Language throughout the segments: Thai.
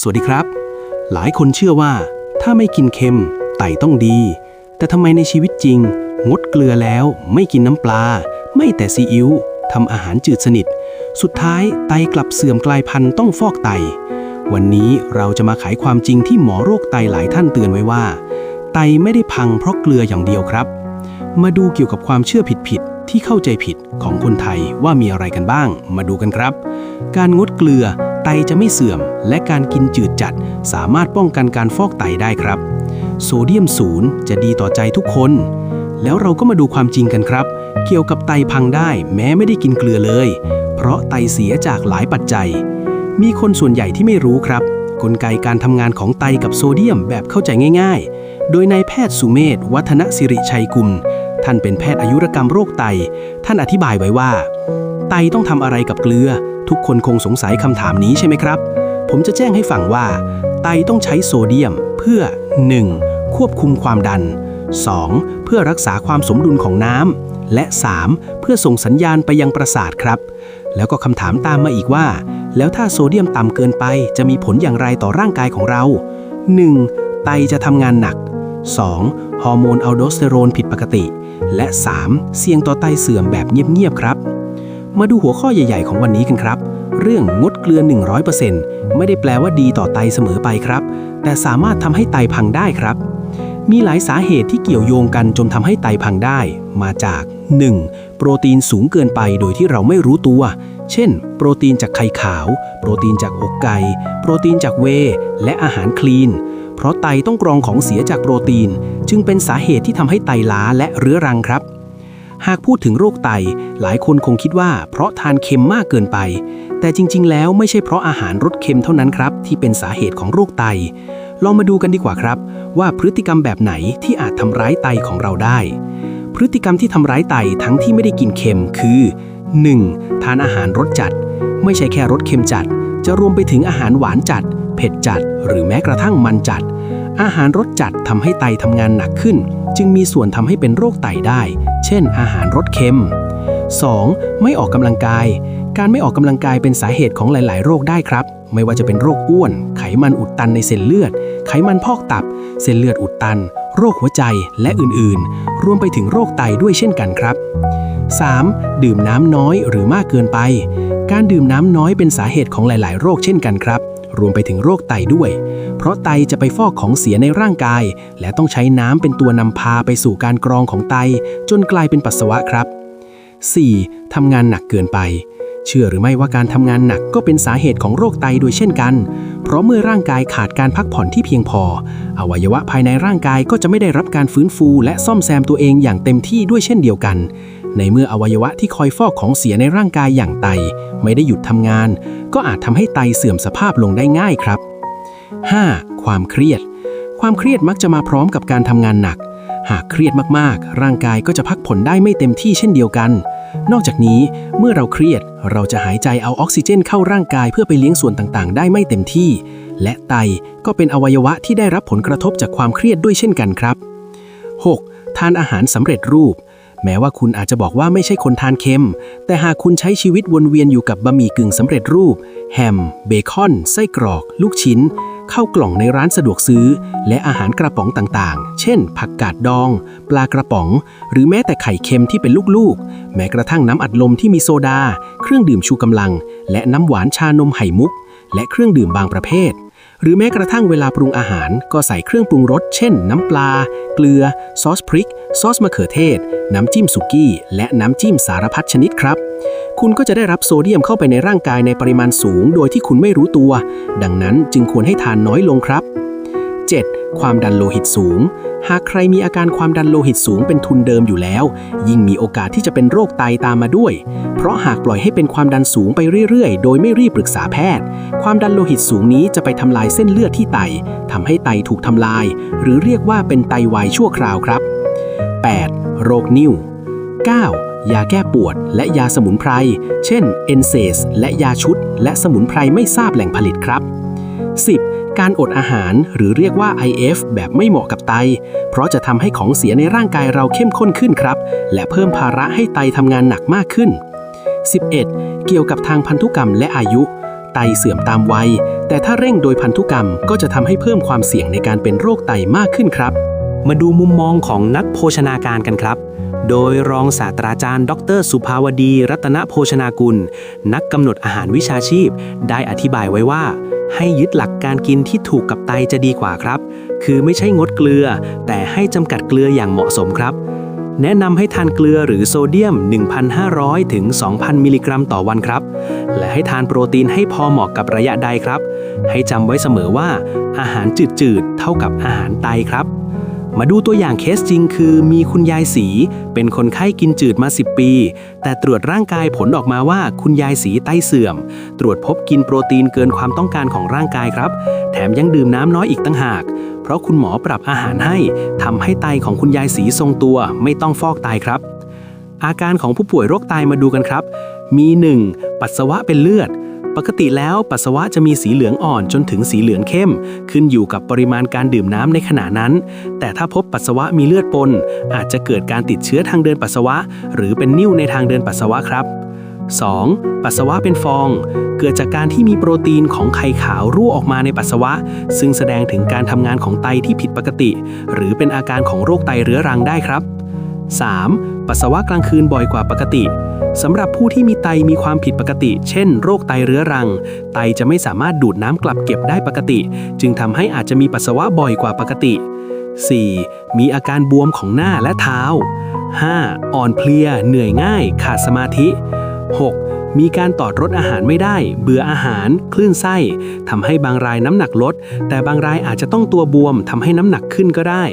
สวัสดีครับ หลายคนเชื่อว่า ถ้าไม่กินเค็มไตต้องดี แต่ทำไมในชีวิตจริง งดเกลือแล้วไม่กินน้ำปลา ไม่แต่ซีอิ๊วทำอาหารจืดสนิท สุดท้ายไตกลับเสื่อมกลายพันธุ์ต้องฟอกไต วันนี้เราจะมาไขความจริงที่หมอโรคไตหลายท่านเตือนไว้ว่า ไตไม่ได้พังเพราะเกลืออย่างเดียวครับ มาดูเกี่ยวกับความเชื่อผิดๆที่เข้าใจผิดของคนไทยว่ามีอะไรกันบ้าง มาดูกันครับ การงดเกลือ ไตจะไม่เสื่อม และการกินจืดจัด สามารถป้องกันการฟอกไตได้ครับ โซเดียมศูนย์จะดีต่อใจทุกคน แล้วเราก็มาดูความจริงกันครับ เกี่ยวกับไตพังได้แม้ไม่ได้กินเกลือเลย เพราะไตเสียจากหลายปัจจัย มีคนส่วนใหญ่ที่ไม่รู้ครับ กลไกการทำงานของไตกับโซเดียมแบบเข้าใจง่าย ๆ โดยนายแพทย์สุเมธวัฒนสิริชัยกุลท่านเป็นแพทย์อายุรกรรมโรคไต ท่านอธิบายไว้ว่า ไตต้องทำอะไรกับเกลือ ทุกคนคงสงสัยคำถามนี้ใช่ไหมครับ ผมจะแจ้งให้ฟังว่า ไตต้องใช้โซเดียมเพื่อ 1. ควบคุมความดัน 2. เพื่อรักษาความสมดุลของน้ำและ 3. เพื่อส่งสัญญาณไปยังประสาทครับ แล้วก็คำถามตามมาอีกว่า แล้วถ้าโซเดียมต่ำเกินไปจะมีผลอย่างไรต่อร่างกายของเรา 1. ไตจะทำงานหนัก 2. ฮอร์โมนอัลโดสเตอโรนผิดปกติ และ 3. เสี่ยงต่อไตเสื่อมแบบเงียบๆครับ มาดูหัวข้อใหญ่ ๆ ของวันนี้กันครับ เรื่องงดเกลือ 100%ไม่ได้แปลว่าดีต่อไตเสมอไปครับ แต่สามารถทำให้ไตพังได้ครับ มีหลายสาเหตุที่เกี่ยวโยงกันจนทำให้ไตพังได้ มาจาก 1. โปรตีนสูงเกินไปโดยที่เราไม่รู้ตัว เช่น โปรตีนจากไข่ขาว โปรตีนจากอกไก่ โปรตีนจากเว และอาหารคลีน เพราะไตต้องกรองของเสียจากโปรตีน จึงเป็นสาเหตุที่ทำให้ไตล้าและเรื้อรังครับ หากพูดถึงโรคไต หลายคนคงคิดว่าเพราะทานเค็มมากเกินไป แต่จริง ๆ แล้วไม่ใช่เพราะอาหารรสเค็มเท่านั้นครับ ที่เป็นสาเหตุของโรคไต ลองมาดูกันดีกว่าครับ ว่าพฤติกรรมแบบไหนที่อาจทำร้ายไตของเราได้ พฤติกรรมที่ทำร้ายไตทั้งที่ไม่ได้กินเค็มคือ 1. ทานอาหารรสจัด ไม่ใช่แค่รสเค็มจัด จะรวมไปถึงอาหารหวานจัด เผ็ดจัด หรือแม้กระทั่งมันจัด อาหารรสจัดทำให้ไตทำงานหนักขึ้น จึงมีส่วนทำให้เป็นโรคไตได้ เช่น อาหารรสเค็ม 2. ไม่ออกกำลังกาย การไม่ออกกำลังกายเป็นสาเหตุของหลาย ๆ โรคได้ครับ ไม่ว่าจะเป็นโรคอ้วน ไขมันอุดตันในเส้นเลือด ไขมันพอกตับ เส้นเลือดอุดตัน โรคหัวใจ และอื่น ๆ รวมไปถึงโรคไตด้วยเช่นกันครับ 3. ดื่มน้ำน้อยหรือมากเกินไป การดื่มน้ำน้อยเป็นสาเหตุของหลาย ๆ โรคเช่นกันครับ รวมไปถึงโรคไตด้วย เพราะไตจะไปฟอกของเสียในร่างกาย และต้องใช้น้ำเป็นตัวนำพาไปสู่การกรองของไต จนกลายเป็นปัสสาวะครับ 4. ทำงานหนักเกินไป เชื่อหรือไม่ว่าการทำงานหนักก็เป็นสาเหตุของโรคไตโดยเช่นกัน เพราะเมื่อร่างกายขาดการพักผ่อนที่เพียงพอ อวัยวะภายในร่างกายก็จะไม่ได้รับการฟื้นฟู และซ่อมแซมตัวเองอย่างเต็มที่ด้วยเช่นเดียวกัน ในเมื่ออวัยวะที่คอยฟอกของเสียในร่างกายอย่างไต ไม่ได้หยุดทำงาน ก็อาจทำให้ไตเสื่อมสภาพลงได้ง่ายครับ 5. ความเครียด ความเครียดมักจะมาพร้อมกับการทำงานหนัก หากเครียดมากๆ ร่างกายก็จะพักผ่อนได้ไม่เต็มที่เช่นเดียวกัน นอกจากนี้เมื่อเราเครียดเราจะหายใจเอาออกซิเจนเข้าร่างกายเพื่อไปเลี้ยงส่วนต่างๆ ได้ไม่เต็มที่ และไตก็เป็นอวัยวะที่ได้รับผลกระทบจากความเครียดด้วยเช่นกันครับ 6. ทานอาหารสำเร็จรูปแม้ว่าคุณอาจจะบอกว่าไม่ใช่คนทานเค็ม แต่หากคุณใช้ชีวิตวนเวียนอยู่กับบะหมี่กึ่งสำเร็จรูป แฮม เบคอน ไส้กรอก ลูกชิ้น ข้าวกล่องในร้านสะดวกซื้อ และอาหารกระป๋องต่างๆ เช่น ผักกาดดอง ปลากระป๋อง หรือแม้แต่ไข่เค็มที่เป็นลูกๆ แม้กระทั่งน้ำอัดลมที่มีโซดา เครื่องดื่มชูกำลัง และน้ำหวานชานมไข่มุก และเครื่องดื่มบางประเภท หรือแม้กระทั่งเวลาปรุงอาหาร ก็ใส่เครื่องปรุงรส เช่น น้ำปลา เกลือ ซอสพริก ซอสมะเขือเทศ น้ำจิ้มสุกี้ และน้ำจิ้มสารพัดชนิดครับ คุณก็จะได้รับโซเดียมเข้าไปในร่างกายในปริมาณสูง โดยที่คุณไม่รู้ตัว ดังนั้นจึงควรให้ทานน้อยลงครับ 7. ความดันโลหิตสูง หากใครมีอาการความดันโลหิตสูงเป็นทุนเดิมอยู่แล้ว ยิ่งมีโอกาสที่จะเป็นโรคไตตามมาด้วย เพราะหากปล่อยให้เป็นความดันสูงไปเรื่อยๆ โดยไม่รีบปรึกษาแพทย์ ความดันโลหิตสูงนี้จะไปทำลายเส้นเลือดที่ไตทำให้ไตถูกทำลาย หรือเรียกว่าเป็นไตวายชั่วคราวครับ 8. โรคนิ่ว 9. ยาแก้ปวด และยาสมุนไพร เช่นเอนเซสและยาชุด และสมุนไพรไม่ทราบแหล่งผลิตครับ 10. การอดอาหารหรือเรียกว่า IF แบบไม่เหมาะกับไต เพราะจะทำให้ของเสียในร่างกายเราเข้มข้นขึ้นครับ และเพิ่มภาระให้ไตทำงานหนักมากขึ้น 11. เกี่ยวกับทางพันธุกรรมและอายุ ไตไตเสื่อมตามวัย แต่ถ้าเร่งโดยพันธุกรรมก็จะทำให้เพิ่มความเสี่ยงในการเป็นโรคไตมากขึ้นครับ มาดูมุมมองของนักโภชนาการกันครับ โดยรองศาสตราจารย์ ดร สุภาวดี รัตนโภชนากุล นักกำหนดอาหารวิชาชีพ ได้อธิบายไว้ว่า ให้ยึดหลักการกินที่ถูกกับไตจะดีกว่าครับ คือไม่ใช่งดเกลือ แต่ให้จำกัดเกลืออย่างเหมาะสมครับ แนะนำให้ทานเกลือหรือโซเดียม 1,500 ถึง 2,000 มิลลิกรัมต่อวันครับ และให้ทานโปรตีนให้พอเหมาะกับระยะใดครับ ให้จำไว้เสมอว่า อาหารจืดๆเท่ากับอาหารไตครับ มาดูตัวอย่างเคสจริงคือมีคุณยายสี เป็นคนไข้กินจืดมา 10 ปี แต่ตรวจร่างกายผลออกมาว่าคุณยายสีไตเสื่อม ตรวจพบกินโปรตีนเกินความต้องการของร่างกายครับ แถมยังดื่มน้ำน้อยอีกตั้งหาก เพราะคุณหมอปรับอาหารให้ทำให้ไตของคุณยายสีทรงตัวไม่ต้องฟอกไตครับ อาการของผู้ป่วยโรคไตมาดูกันครับ มี 1. ปัสสาวะเป็นเลือด ปกติแล้วปัสสาวะจะมีสีเหลืองอ่อนจนถึงสีเหลืองเข้ม ขึ้นอยู่กับปริมาณการดื่มน้ำในขณะนั้น แต่ถ้าพบปัสสาวะมีเลือดปน อาจจะเกิดการติดเชื้อทางเดินปัสสาวะ หรือเป็นนิ่วในทางเดินปัสสาวะครับ 2. ปัสสาวะเป็นฟอง เกิดจากการที่มีโปรตีนของไข่ขาวรั่วออกมาในปัสสาวะ ซึ่งแสดงถึงการทำงานของไตที่ผิดปกติ หรือเป็นอาการของโรคไตเรื้อรังได้ครับ 3. ปัสสาวะกลางคืนบ่อยกว่าปกติสำหรับผู้ที่มีไตมีความผิดปกติ เช่น โรคไตเรื้อรัง ไตจะไม่สามารถดูดน้ำกลับเก็บได้ปกติ จึงทำให้อาจจะมีปัสสาวะบ่อยกว่าปกติ 4. มีอาการบวมของหน้าและเท้า 5. อ่อนเพลีย เหนื่อยง่าย ขาดสมาธิ 6. มีการตอดรสอาหารไม่ได้ เบื่ออาหาร คลื่นไส้ทำให้บางรายน้ำหนักลด แต่บางรายอาจจะต้องตัวบวมทำให้น้ำหนักขึ้นก็ได้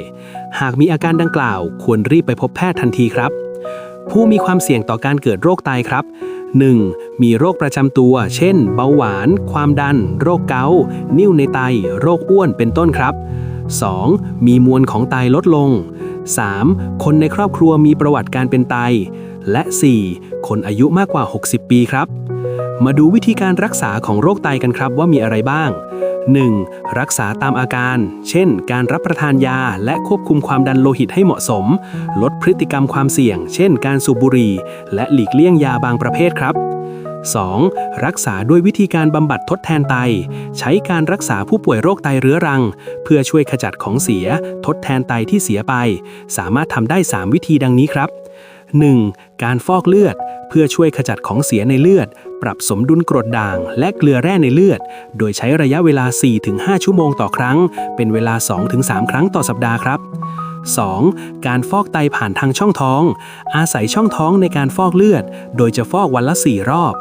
หากมีอาการดังกล่าว ควรรีบไปพบแพทย์ทันทีครับ ผู้มีความเสี่ยงต่อการเกิดโรคไตครับ 1. มีโรคประจำตัว เช่น เบาหวาน ความดัน โรคเกาต์นิ่วในไต โรคอ้วนเป็นต้นครับ 2. มีมวลของไตลดลง 3. คนในครอบครัวมีประวัติการเป็นไต และ 4. คนอายุมากกว่า 60 ปีครับ มาดูวิธีการรักษาของโรคไตกันครับว่ามีอะไรบ้าง 1. รักษาตามอาการ เช่น การรับประทานยาและควบคุมความดันโลหิตให้เหมาะสม ลดพฤติกรรมความเสี่ยง เช่น การสูบบุหรี่ และหลีกเลี่ยงยาบางประเภทครับ 2. รักษาด้วยวิธีการบำบัดทดแทนไต ใช้การรักษาผู้ป่วยโรคไตเรื้อรัง เพื่อช่วยขจัดของเสีย ทดแทนไตที่เสียไป สามารถทำได้ 3 วิธีดังนี้ครับ 1. การฟอกเลือด เพื่อช่วยขจัดของเสียในเลือด ปรับสมดุลกรดด่าง และเกลือแร่ในเลือด โดยใช้ระยะเวลา 4-5 ชั่วโมงต่อครั้ง เป็นเวลา 2-3 ครั้งต่อสัปดาห์ครับ 2. การฟอกไตผ่านทางช่องท้อง อาศัยช่องท้องในการฟอกเลือด โดยจะฟอกวันละ 4 รอบ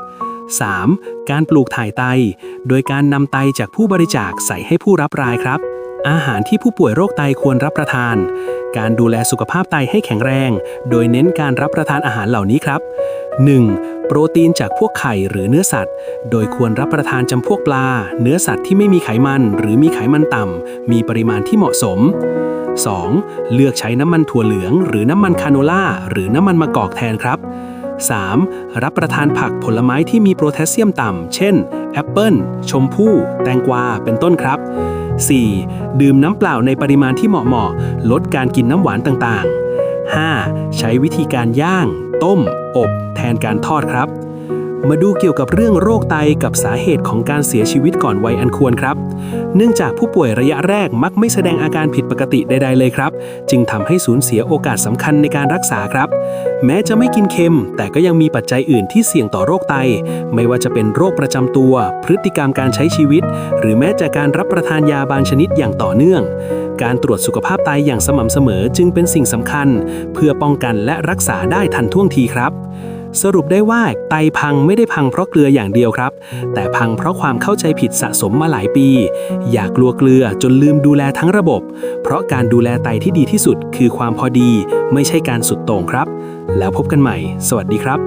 3. การปลูกถ่ายไต โดยการนำไตจากผู้บริจาคใส่ให้ผู้รับรายครับ อาหารที่ผู้ป่วยโรคไตควรรับประทาน การดูแลสุขภาพไตให้แข็งแรง โดยเน้นการรับประทานอาหารเหล่านี้ครับ 1. โปรตีนจากพวกไข่หรือเนื้อสัตว์ โดยควรรับประทานจำพวกปลา เนื้อสัตว์ที่ไม่มีไขมัน หรือมีไขมันต่ำ มีปริมาณที่เหมาะสม 2. เลือกใช้น้ำมันถั่วเหลือง หรือน้ำมันคาโนล่า หรือน้ำมันมะกอกแทนครับ 3. รับประทานผักผลไม้ที่มีโพแทสเซียมต่ำ เช่น แอปเปิลชมพู่ แตงกวา เป็นต้นครับ 4. ดื่มน้ำเปล่าในปริมาณที่เหมาะๆ ลดการกินน้ำหวานต่างๆ 5. ใช้วิธีการย่าง ต้ม อบ แทนการทอดครับ มาดูเกี่ยวกับเรื่องโรคไตกับสาเหตุของการเสียชีวิตก่อนวัยอันควรครับ เนื่องจากผู้ป่วยระยะแรกมักไม่แสดงอาการผิดปกติใด ๆ เลยครับ จึงทำให้สูญเสียโอกาสสำคัญในการรักษาครับ แม้จะไม่กินเค็ม แต่ก็ยังมีปัจจัยอื่นที่เสี่ยงต่อโรคไต ไม่ว่าจะเป็นโรคประจำตัว พฤติกรรมการใช้ชีวิต หรือแม้แต่การรับประทานยาบางชนิดอย่างต่อเนื่อง การตรวจสุขภาพไตอย่างสม่ำเสมอจึงเป็นสิ่งสำคัญ เพื่อป้องกันและรักษาได้ทันท่วงทีครับ สรุปได้ว่าไตพังไม่ได้พังเพราะเกลืออย่างเดียวครับ แต่พังเพราะความเข้าใจผิดสะสมมาหลายปี อยากกลัวเกลือจนลืมดูแลทั้งระบบ เพราะการดูแลไตที่ดีที่สุดคือความพอดี ไม่ใช่การสุดโต่งครับ แล้วพบกันใหม่ สวัสดีครับ